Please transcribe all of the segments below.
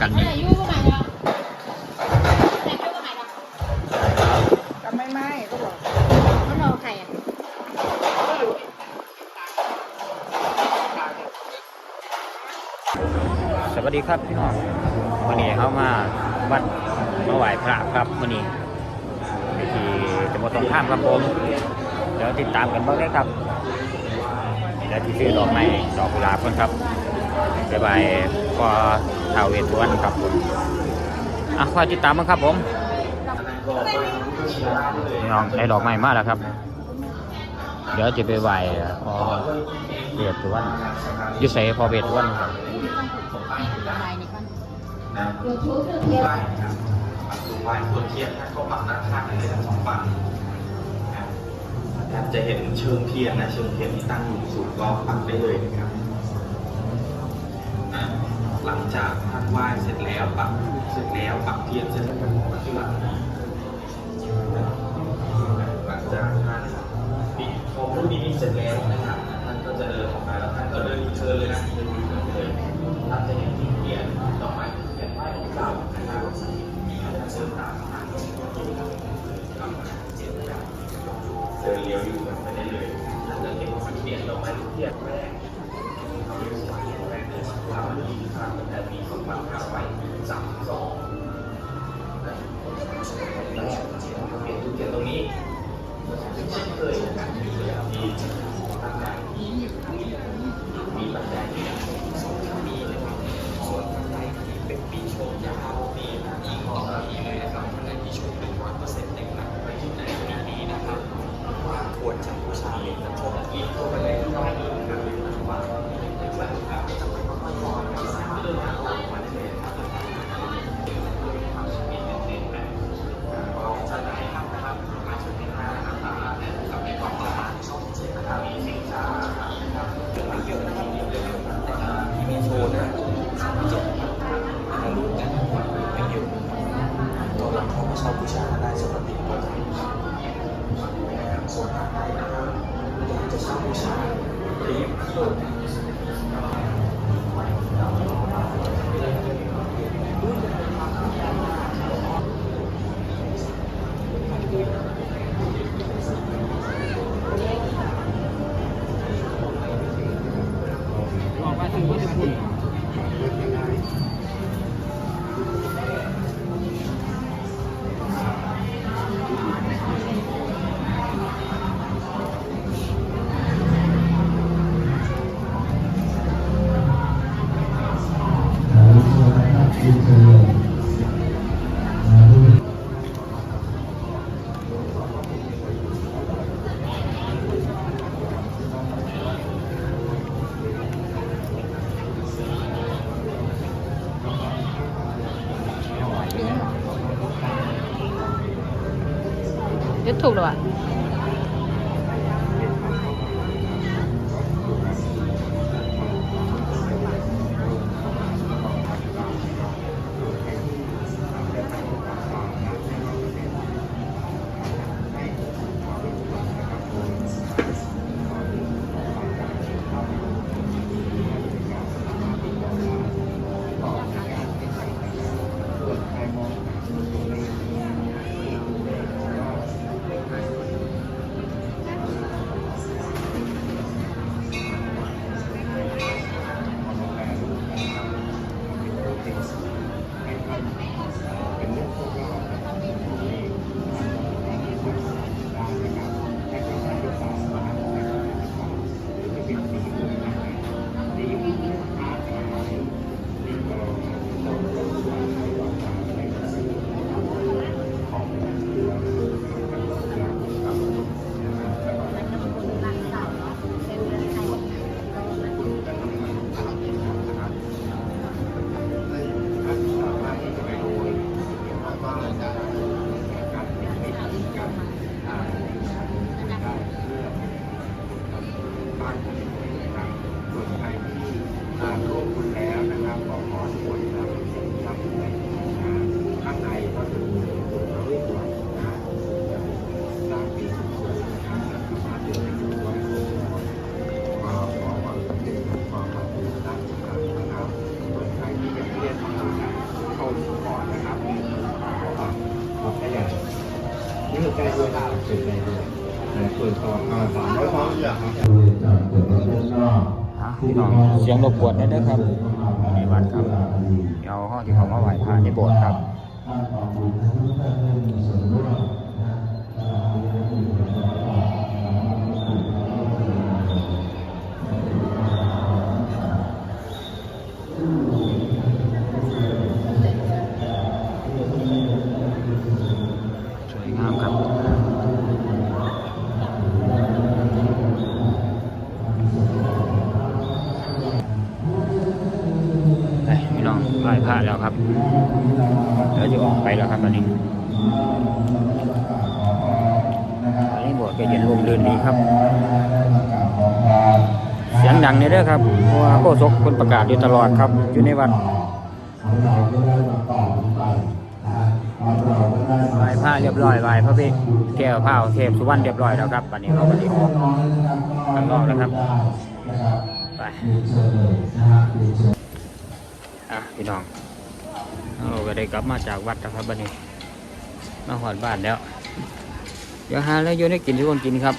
กันนี่ก็ไม่ไหม้ก็บอกเขารอใครอะสวัสดีครับพี่น้องวันนี้เข้ามาวัดมาไหว้พระครับวันนี้ที่จังหวัดสงขลามครับผมเดี๋ยวติดตามกันบ้างเลยครับเดี๋ยวที่ซื้อดอกไม้ดอกกุหลาบกันครับ บ๊ายบายพอท้าเวทวรรณครับผมอะคอยติดตามมั้งครับผมน้องได้ดอกไม้มาแล้วครับ เดี๋ยวจะไปไหว้พอเวทวรรณอยุใส่พอเวทวรรณครับลายนี่ก่อนวายตัวเทียนถ้าเขาปักด้านข้างเลยทั้งสองฝั่งนะครับจะเห็นเชิงเทียนนะเชิงเทียนที่ตั้งอยู่สูงก็ปักได้เลยนะครับ หลังจากท่านไหว้เสร็จแล้วปักเสร็จแล้วปักเทียนเสร็จแล้วปักหลังหลังจากท่านปิดโคมรูปนี้เสร็จแล้วนะครับท่านก็จะเดินออกมาแล้วท่านก็เดินเทิร์นเลยนะเดินเทิร์นเลยท่านจะเห็นที่เทียนดอกไม้เทียนไหว้ของเรานะครับเดินตามทางเดินเลี้ยวอยู่ไปได้เลยท่านจะเห็นว่าเทียนดอกไม้เทียนแรก ยึดถูก เสียงรบกวนได้ด้อครับในวัดครับเอาห้องที่เขามาไหว้พระในโบสถ์ครับ พระแล้วครับเดี๋ยวจะออกไปแล้วครับตอนนี้ตอนนี้โบสถ์ก็เย็นลมลื่นดีครับ เสียงดังเนี่ยเด้อครับเพราะว่าโฆษกคนประกาศอยู่ตลอดครับ อยู่ในวัดไหว้พระเรียบร้อยไหว้พระเบกแก้วผ้าเทพสุวรรณเรียบร้อยแล้วครับตอนนี้เขาก็ได้ออกข้างนอกแล้วครับไป อะพี่น้องเราก็ได้กลับมาจากวัดแล้วครับบันนี้ มาหอดบ้านแล้ว เดี๋ยวหาแล้วโยนให้กินทุกคนกินครับ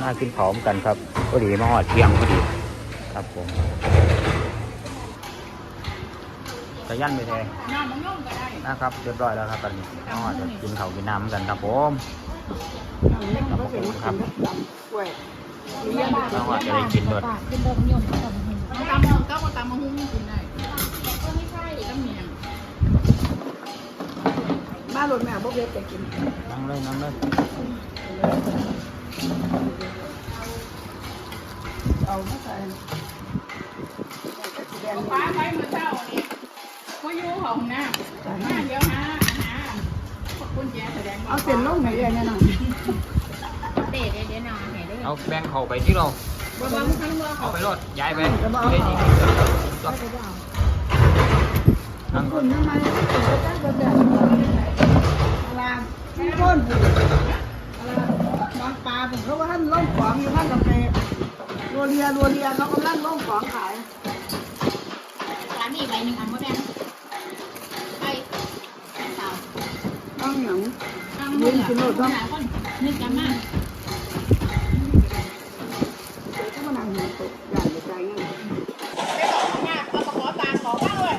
มากินขอมกันครับพอดีมาหอดเที่ยงพอดีครับผมจะยันไปแทนน้ำมันย่อมก็ได้นะครับเรียบร้อยแล้วครับตอนนี้มาหอดจะกินข้าวกินน้ำกันครับผมน้ำเล็กก็เป็นคำตำกล้วยเลี้ยงมาหอดจะได้กินด้วยกินเดิมยมกับมึงตำมองก็ว่าตำมะฮุ้งกินได้ บ้านรถแม่บ่เวทแต่กินนั่งเลยนั่งเลยเอาไมาใส่ฟ้าไว้เมื่อเช้านี่เขาอยู่ห้องน้ำมาเดี๋ยวหาหาพวกกุญแจแสดงเอาเส้นลงไหนเลยแน่นอนเตะเดี๋ยวนาเห็นได้เอาแบงเขาไปที่เราบังคันว่าเอาเขาไปรถย้ายไปได้ดีนั่งคุณทำไมถึงจะตั้งแบบ ขุ่นผูบางปลาผมเขาว่าท่านล่องของอยู่ท่านกาแฟรัวเรียรัวเรียเขากำลังล่องของขายร้านนี้ใบหนึ่งอันมดแดงไปสาวต้องหนังตั้งมือหลายคนนึกจำมาก เดี๋ยวก็มานั่งหัวตกใหญ่ใจเงี้ย หน้าเอามาขอตางขอบ้างเลย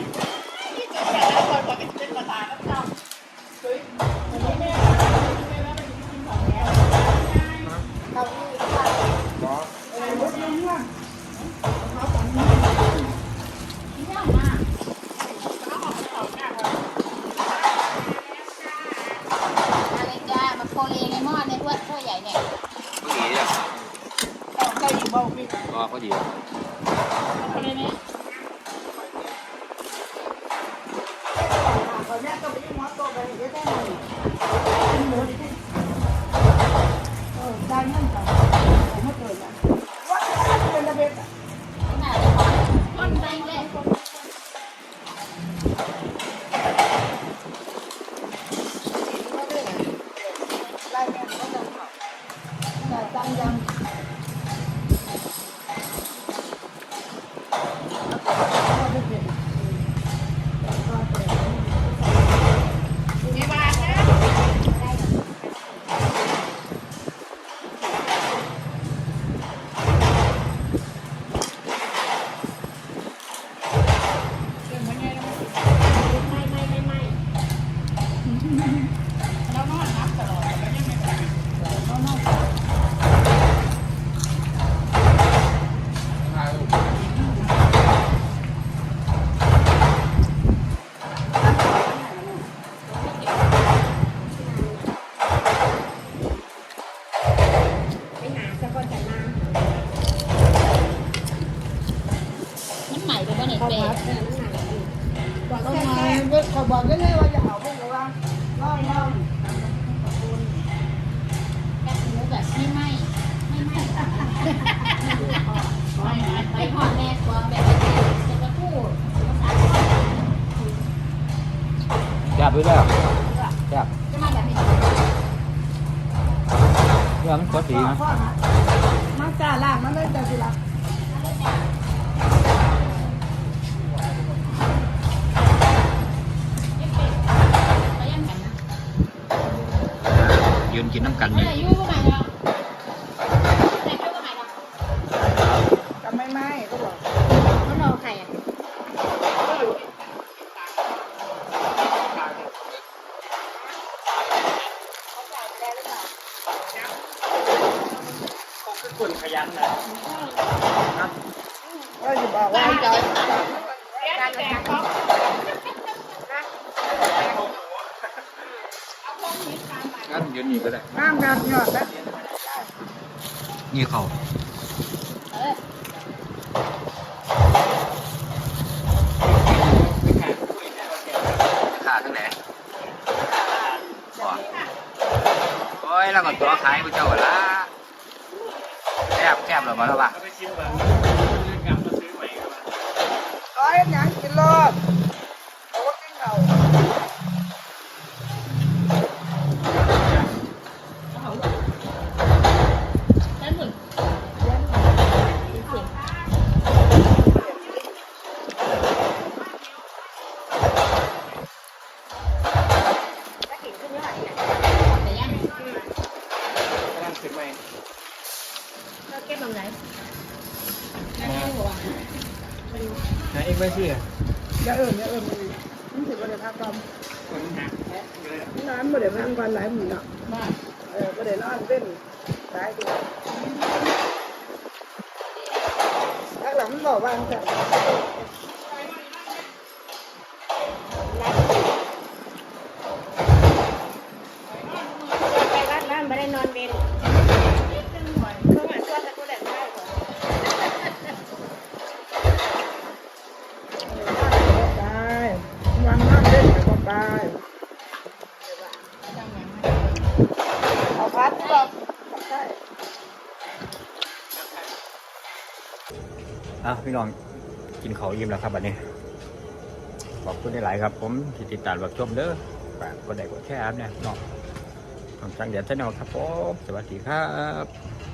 ที่เกิดจากนั้นคนก็เป็นประธานแล้วเจ้าเฮ้ยวันนี้แม่แม่แล้วไปกินของแล้ว ที่เที่ยวมา อะไรจ้ามาโคเลในหม้อในถ้วยถ้วยใหญ่เนี่ยพอดีอะใส่อีกบ้างพี่ก็พอดีคนนี้ตอนนี้ก็ไปที่มอโต้ไปเดี๋ยวได้หน่อยหมูดิเออได้เงินกันผมไม่เกินนะว่าจะ บด้วยแล้วแซ่บจะมาแบบนี้เรื่องมันก็สีนะมาจ่าล่างมันเลยแต่สิละไปยังกันนะยืนกินน้ำกันเมื่นี่ ออายุก็ บอกว่าให้จอย เลี้ยงแต่เขาเอาพวกนี้ตามมางั้นยืนนี่ก็ได้น้ำแบบยอดนะนี่เขาเออขาทั้งไหนโอ้ยแล้วก็ตัวขายกูเจ้าละแคบแคบหรอมาแล้วปะร้อยหยังกินรอด ไหนเอ็กไว้ชื่อย่าเอิญอย่าเอิญมันถือว่าเด้พักกรรมคนหักน้ำไม่ได้พักวันหลายหมื่นอะเออไม่ได้นอนเต้นหลายตัวถ้าหลังบอกว่าจะ อะพี่น้องกินเขาอิ่มแล้วครับบัดนี้ ขอบคุณหลายๆครับ ผมที่ติดตามรับชมเด้อฝากกดไลค์กดแชร์ครับเนี่ยเนาะผมสังเดียนชาแนลครับผมสวัสดีครับ